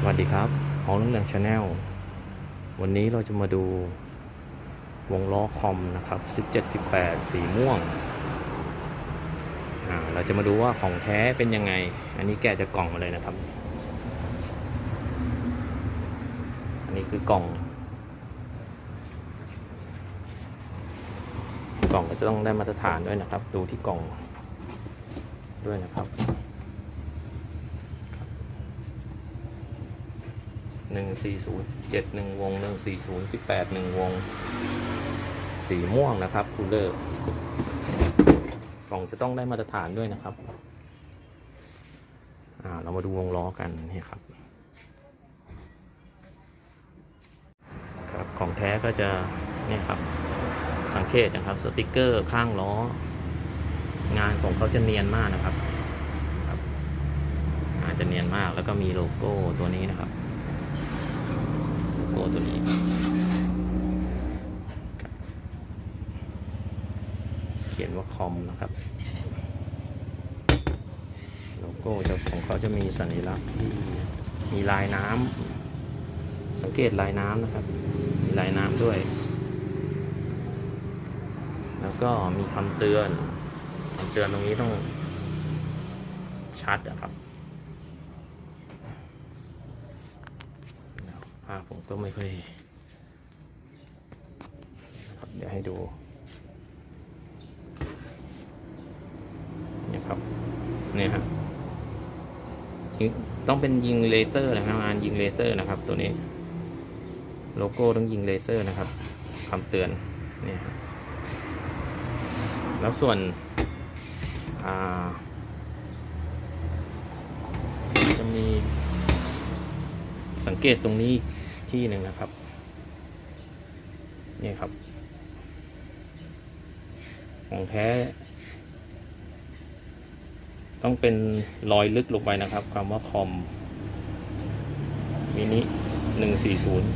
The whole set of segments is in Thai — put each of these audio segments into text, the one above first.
สวัสดีครับของเรื่องเรื่องชาแนลวันนี้เราจะมาดูวงล้อคอมนะครับ 17 18 สีม่วงอ่าเราจะมาดูว่าของแท้เป็นยังไง อันนี้แกจากกล่องมาเลยนะครับ อันนี้คือกล่อง กล่องก็จะต้องได้มาตรฐานด้วยนะครับ ดูที่กล่องด้วยนะครับ หนึ่งสี่ศูนย์เจ็ดหนึ่งวงหนึ่งสี่ศูนย์สิบแปดหนึ่งวง สีม่วงนะครับคูลเลอร์กล่องจะต้องได้มาตรฐานด้วยนะครับอ่าเรามาดูวงล้อกันนี่ครับ ครับของแท้ก็จะเนี่ยครับสังเกตนะครับสติกเกอร์ข้างล้อ งานของเขาจะเนียนมากนะครับครับอาจจะเนียนมากแล้วก็มีโลโก้ตัวนี้นะครับ โลโก้ตัวนี้เขียนว่าคอมนะครับโลโก้จะของเขาจะมีสัญลักษณ์ที่มีลายน้ำสังเกตลายน้ำนะครับ มีลายน้ำด้วย แล้วก็มีคำเตือนคำเตือนตรงนี้ต้องชัดอะครับ ภาพผมก็ไม่ค่อยครับเดี๋ยวให้ดูเนี่ยครับเนี่ยครับยิงต้องเป็นยิงเลเซอร์นะครับงานยิงเลเซอร์นะครับ ตัวนี้ โลโก้ต้องยิงเลเซอร์นะครับคำเตือนเนี่ยแล้วส่วนอ่าจะมี สังเกตตรงนี้ที่หนึ่งนะครับนี่ครับ ของแท้ ต้องเป็นรอยลึกลงไปนะครับคำว่าคอมมินิหนึ่งสี่ศูนย์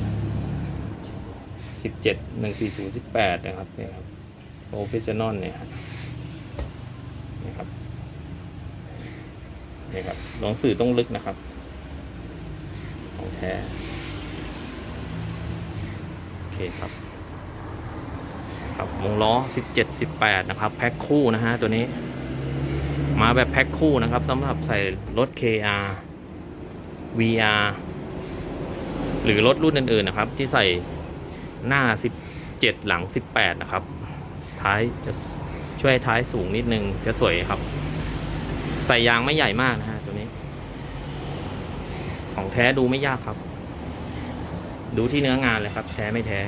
สิบเจ็ดหนึ่งสี่ศูนย์สิบแปดนะครับนี่ครับโปรเฟชชั่นอลเนี่ยนี่ครับนี่ครับหนังสือต้องลึกนะครับ ของแท้ โอเคครับ ครับวงล้อ 17 18 นะครับ แพ็คคู่นะฮะตัวนี้ มาแบบแพ็คคู่นะครับสำหรับใส่รถ KR VR หรือรถรุ่นอื่นๆนะครับ ที่ใส่หน้า 17 หลัง 18 นะครับ ท้ายจะช่วยท้ายสูงนิดนึงจะสวยครับ ใส่ยางไม่ใหญ่มากนะฮะ ของแท้ดูไม่ยากครับ ดูที่เนื้องานเลยครับ แท้ไม่แท้